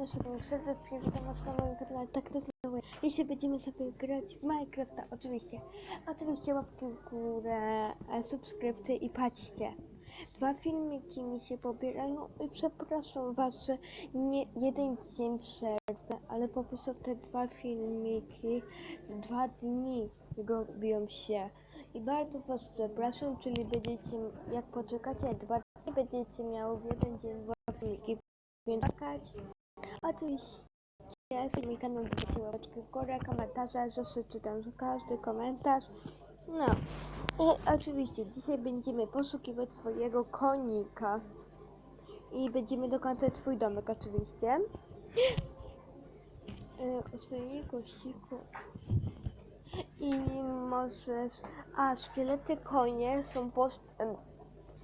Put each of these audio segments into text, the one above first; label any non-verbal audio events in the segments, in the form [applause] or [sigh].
naszego witam was na moim kanale, tak to znowu. Dzisiaj będziemy sobie grać w Minecrafta, oczywiście. Oczywiście łapki w górę, e, subskrypcje i patrzcie. Dwa filmiki mi się pobierają i przepraszam was, że nie jeden dzień przerwy, ale po prostu te dwa filmiki, dwa dni robią się. I bardzo was przepraszam, czyli będziecie, jak poczekacie dwa dni, będziecie miały w jeden dzień dwa filmiki więc czekać. Oczywiście mi kanał dajcie łapeczki w górę, komentarze, zawsze czytam każdy komentarz. No i oczywiście dzisiaj będziemy poszukiwać swojego konika i będziemy dokończać swój domek oczywiście. Yy, swojego kościku. I możesz... A, szkielety konie są em,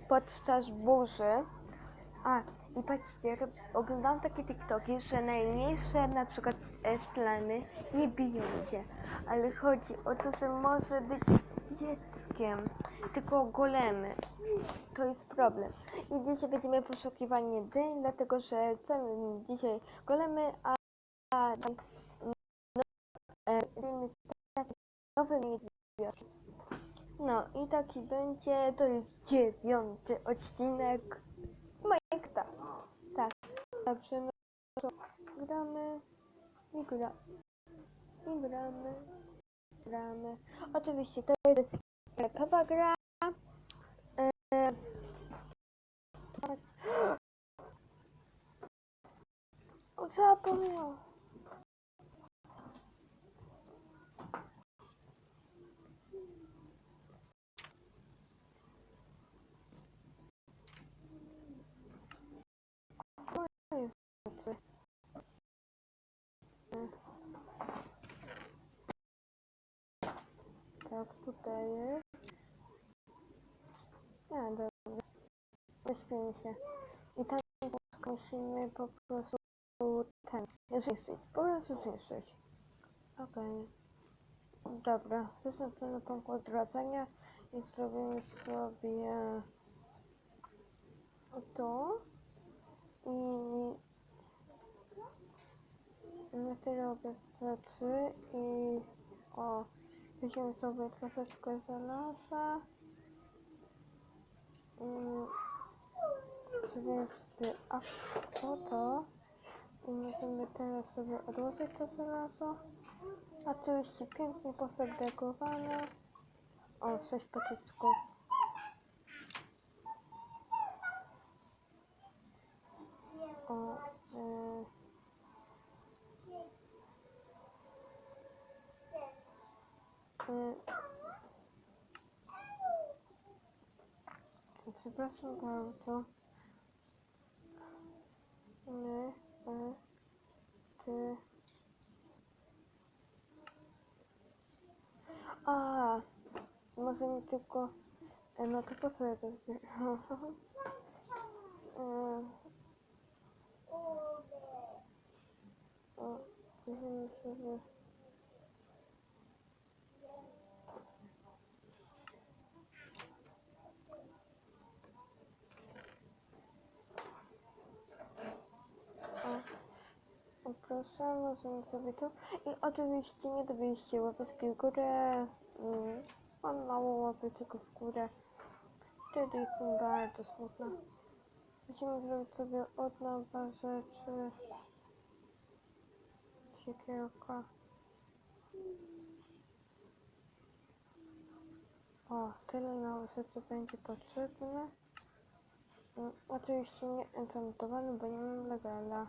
podczas burzy. A, i patrzcie, oglądałam takie TikToki, że najmniejsze na przykład slimy nie biją się, ale chodzi o to, że może być dzieckiem, tylko golemy. To jest problem. I dzisiaj będziemy poszukiwanie dyń, dlatego że chcemy dzisiaj golemy, a, no, niedźwiadki. No i taki będzie, to jest dziewiąty odcinek Minecrafta. Dobrze, no to gramy i gra, i gramy, gramy. Oczywiście to jest sklepowa gra. [gasps] E, Zapomniałam. Tak, tutaj jest. A, dobra. Wyśpimy się. I tam musimy po prostu ten, zniszczyć. Po prostu zniszczyć. Okej. Dobra, wyznaczamy punkt odrodzenia i zrobimy sobie to. I na tyle robię rzeczy i o, weźmiemy sobie troszeczkę żelaza. Mm, Zrobimy sobie a to, i możemy teraz sobie odłożyć to żelazo. Oczywiście pięknie posegregowane. O, sześć patyczków. O, y Y, Przepraszam bardzo. My, y, ty. A, może mi tylko. e, No to po co ja to zbieram? Y, O, weźmiemy sobie. O, możemy sobie to. I oczywiście nie dobiliście łapeczki w górę. Mm, mam mało łapeczek w górę. Wtedy jestem bardzo smutna. Musimy zrobić sobie od nowa rzeczy. Siekierka. O, tyle nowych rzeczy będzie potrzebne. Mm, Oczywiście nie enchantowany, bo nie mam levela.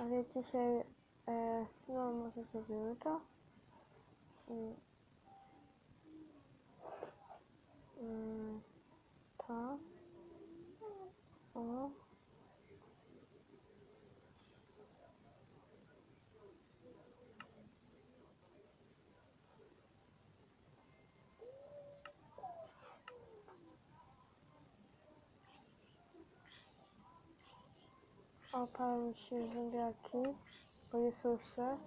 Ale dzisiaj, e, no może zrobimy to. Mm. Mm, to. O. Opalą się ziemniaki, bo po Jezusie.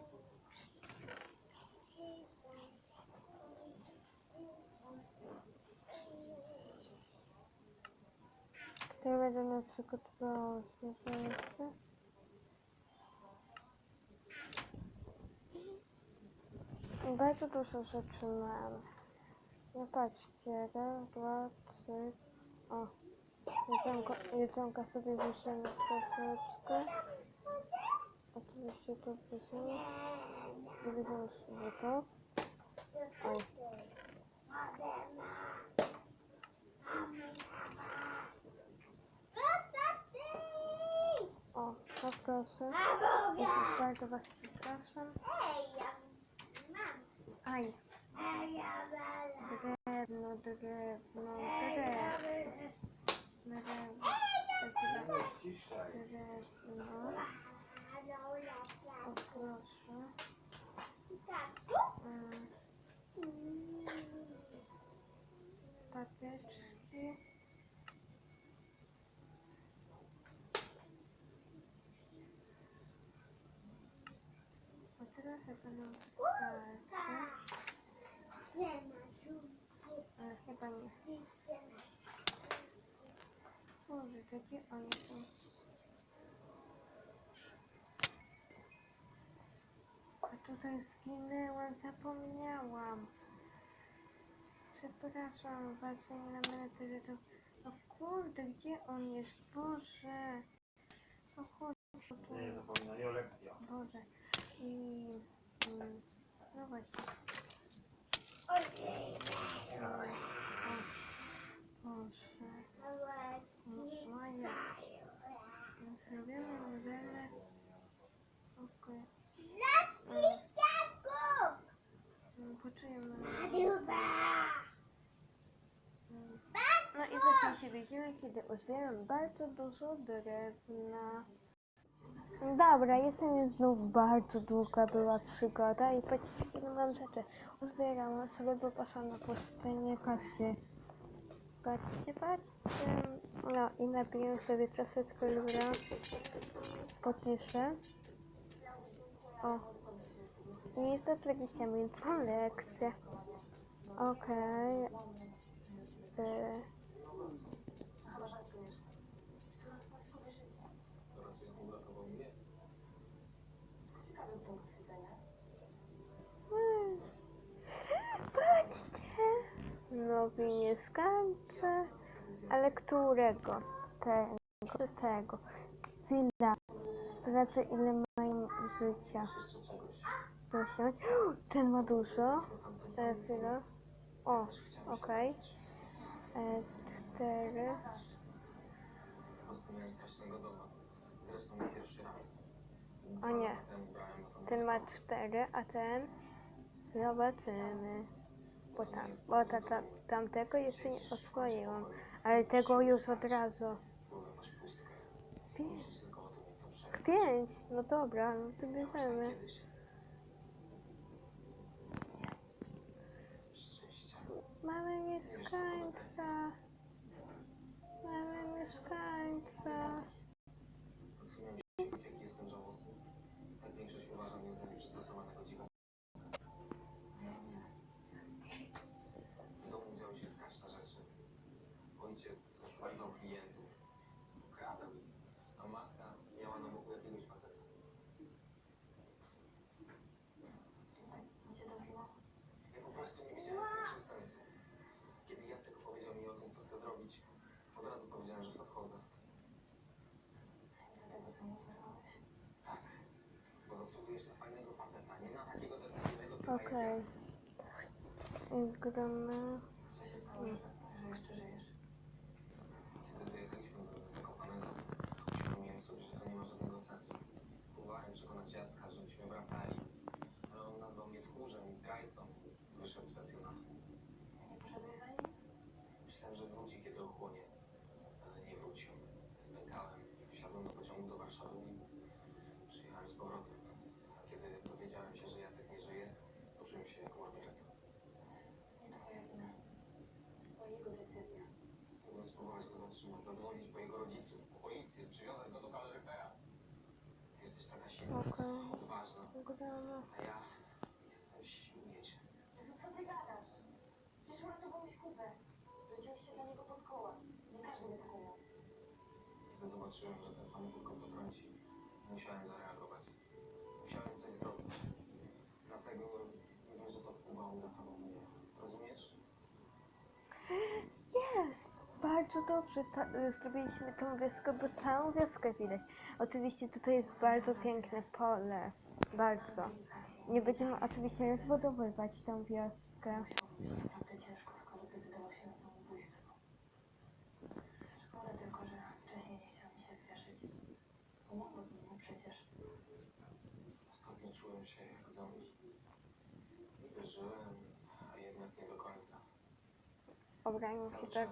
Tutaj będziemy przygotowywać Jezusa. Bardzo dużo rzeczy mam. No patrzcie, jeden, dwa, trzy, o. Jedzonka, jedzonka sobie wyszedł troszeczkę. To weźmiemy. I weźmiemy sobie to. Oj. O, poproszę. Ja bardzo was przepraszam. Aj. Drewno, drewno, drewno. Drewno. Drewno. O, proszę. Mm, Pateczki. O, trochę to nam wystarczy. Ale chyba tutaj zginęłam, zapomniałam. Przepraszam, bardzo nie na że to... O kurde, gdzie on jest? Boże! O tu. Nie zapominaj o lekcjach. Boże. I... Mm, no właśnie. O, Boże. M- Maja. Zrobimy modele. Okej. Mm, Poczujemy. Mm. No i zatem się widzimy, kiedy uzbieram bardzo dużo drewna. Dobra, jestem już znów bardzo długa była przygoda i patrzcie ile mam rzeczy. Uzbierałam sobie, bo poszłam na pustynię kasy. Patrzcie, patrzcie. No i napiję sobie troszeczkę lura. Pociszę. O. I za 20 minut mam lekcję. Okej. Y, Mm. Patrzcie. Nowy mieszkańca. Ale którego? Tego. Tego? Chwila. Sprawdzę ile mają życia. Ten ma dużo. E, chwila. O, okej. E, cztery. O nie. Ten ma cztery, a ten zobaczymy. Bo, tam, bo ta, ta, tamtego jeszcze nie oswoiłam, ale tego już od razu. Pięć. Pięć. No dobra, no to bierzemy. Mamy mieszkańca. Mamy mieszkańca. Odsuniam się, jaki jestem żałosny. Tak większość uważa mnie za nieprzystosowanego dziwa. W domu działy się straszne rzeczy. Ojciec oszukiwał klientów, kradał ich, a matka miała na boku jakiegoś faceta. Ja po prostu nie widziałem w niczym sensu. Kiedy Jacek powiedział mi o tym, co chcę zrobić, od razu powiedziałem, że podchodzę. Tak, bo zasługujesz na fajnego faceta, nie na takiego depresyjnego typa jak ja. Okej. I gramy. Co się stało, że, że jeszcze żyjesz? Kiedy wyjechaliśmy do Zakopanego, uświadomiłem sobie, że to nie ma żadnego sensu. Próbowałem przekonać Jacka, żebyśmy wracali, ale on nazwał mnie tchórzem i zdrajcą. Wyszedł z pensjonatu. Nie? Myślałem, że wróci, kiedy ochłonie, ale nie wrócił. Spękałem, wsiadłem do pociągu do Warszawy i przyjechałem z powrotem. A kiedy dowiedziałem się, że Jacek nie żyje, poczułem się jak morderca. Nie twoja wina. To jego decyzja. Mogłem spróbować go zatrzymać, zadzwonić po jego rodziców, po policję, przywiązać go do kaloryfera. Ty jesteś taka silna, Okej. odważna, Gramy. a ja jestem śmieciem. Jezu, co ty gadasz? Przecież uratowałeś kupę. Rzuciłeś się dla niego pod koła. Nie każdy by tak umiał. Kiedy zobaczyłem, że ten samochód go potrąci, musiałem zareagować. Musiałem coś zrobić. Dlatego wiem, że to uratował mnie. Rozumiesz? [laughs] Bardzo dobrze y, zrobiliśmy tą wioskę, bo całą wioskę widać. Oczywiście tutaj jest bardzo piękne pole. Bardzo. Nie będziemy oczywiście rozbudowywać tą wioskę. Naprawdę ciężko, skoro się na samobójstwo. Szkoda tylko, że wcześniej nie chciał mi się zwierzyć. Pomogłabym mu przecież. Ostatnio czułem się jak a jednak nie do końca. Się czas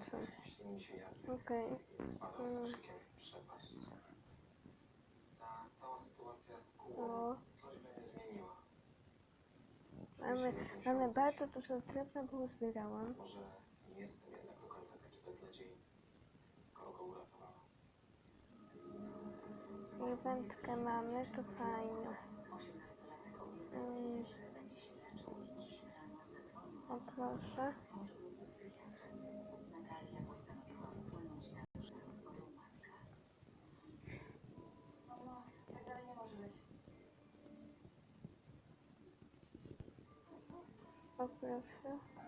śnił się Jacek. Okej. Mm. z krzykiem w przepaść. Ta cała sytuacja z No. kółą coś by nie zmieniła. Mamy, mamy bardzo dużo drewna, bo zbierałam. Może nie jestem jednak do końca taki beznadziejny, skoro go uratowałam. I wędkę mamy, to fajnie. Mm. O proszę. O proszę. Ty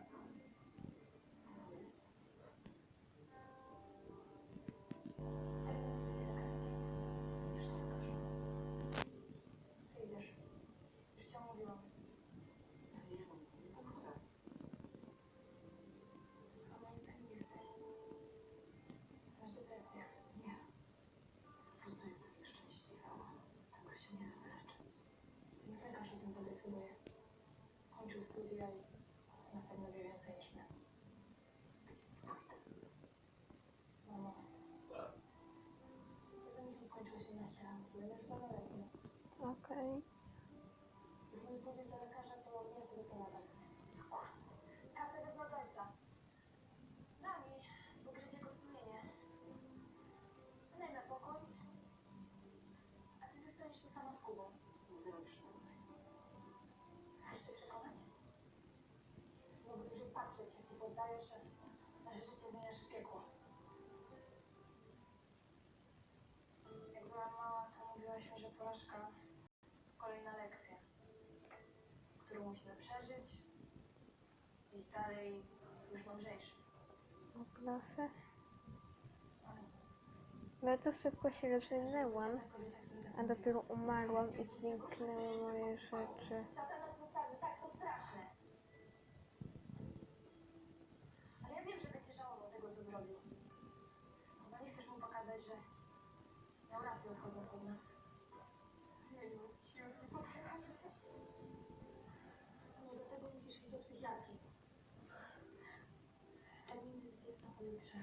studia i na pewno wie więcej niż my. Mamo. Ja za miesiąc skończył 18 lat. Będę już pełnoletnia. Okej. Jeśli nie pójdziesz do lekarza, to ja sobie poradzę. Kasę wezmę od ojca. Nami, bo gryzie go sumienie. Wynajmę pokój. A ty zostaniesz tu sama z Kubą. Poddajesz, że nasze życie zmieniasz w piekło. Jak byłam mała, to mówiłaś mi, że porażka to kolejna lekcja, którą musimy przeżyć i dalej już mądrzejszy. O proszę. Bardzo szybko się rozwinęłam, a dopiero umarłam i zniknęły moje rzeczy. Tata nas zostawił, tak to straszne. Ale ja wiem, że będzie żałował tego, co zrobił. Chyba nie że miał rację odchodząc od nas. Nie wiem, siły nie potrafię. No do tego musisz iść do psychiatry. Termin wizyty jest na pojutrze.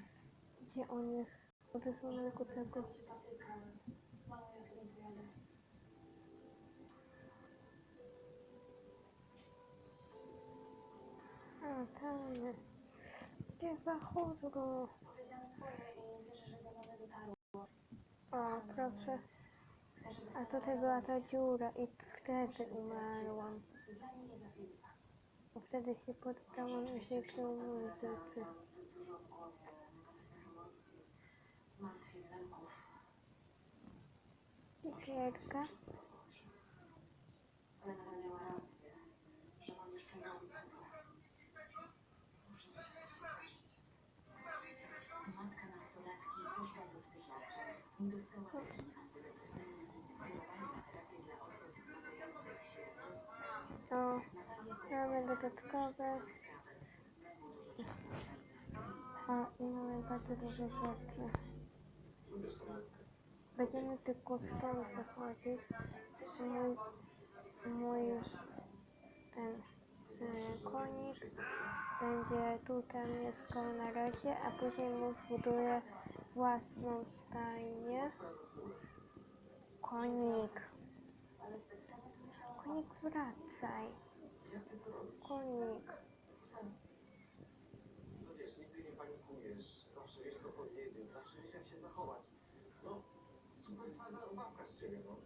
Gdzie on jest? Tego. Patyka, ale mamo, ja sobie pojadę. A, tam jest. Chyba chudro. Powiedziałam swoje i wierzę, że do mamy dotarło. O, proszę. A tutaj była ta dziura i wtedy umarłam. A wtedy się poddałam i zniknęły moje rzeczy. Cukierka. Ale nadal miała rację, że mam jeszcze ją i Kubę. Muszę być świadomość. Matka nastolatki poszła do psychiatry. Nie dostała leki antydepresyjne i skierowania na terapię dla osób zmagających się z rozstraniem. O, Natalia mamy dodatkowe. O, i mamy bardzo dużo rzeczy. Będziemy tylko stąd wychodzić. Mój, mój ten e, konik będzie tutaj mieszkał na razie, a później mu zbuduję własną stajnię. Konik, konik wracaj. Konik. No wiesz, nigdy nie panikujesz, zawsze wiesz co powiedzieć, zawsze wiesz jak się zachować. No, super twarda babka z ciebie, no.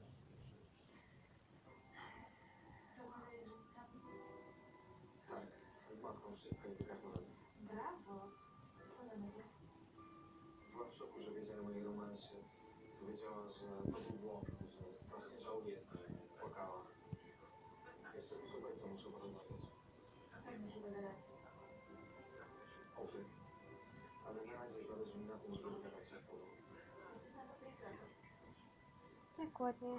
Tak, z matką wszystko wygarnąłem. Romansie. Powiedziała, że to był błąd, że strasznie żałuje. Płakała. Jeszcze tylko z ojcem muszę porozmawiać. Tak relacji. Oby. Ale na razie zależy mi na tym, żeby wygadać się z tobą. Jesteś na dobrej drodze. Dokładnie.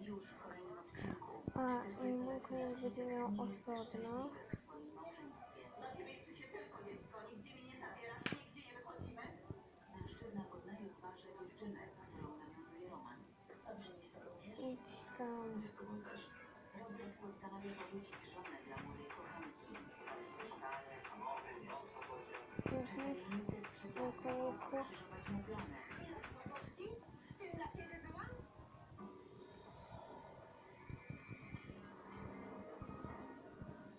Już w kolejnym odcinku. A i mój koniec będzie miał osobno. Byłam?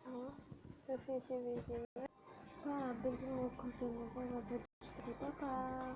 No, już nie się widzimy. Pa, będziemy kontynuować. Pa, pa.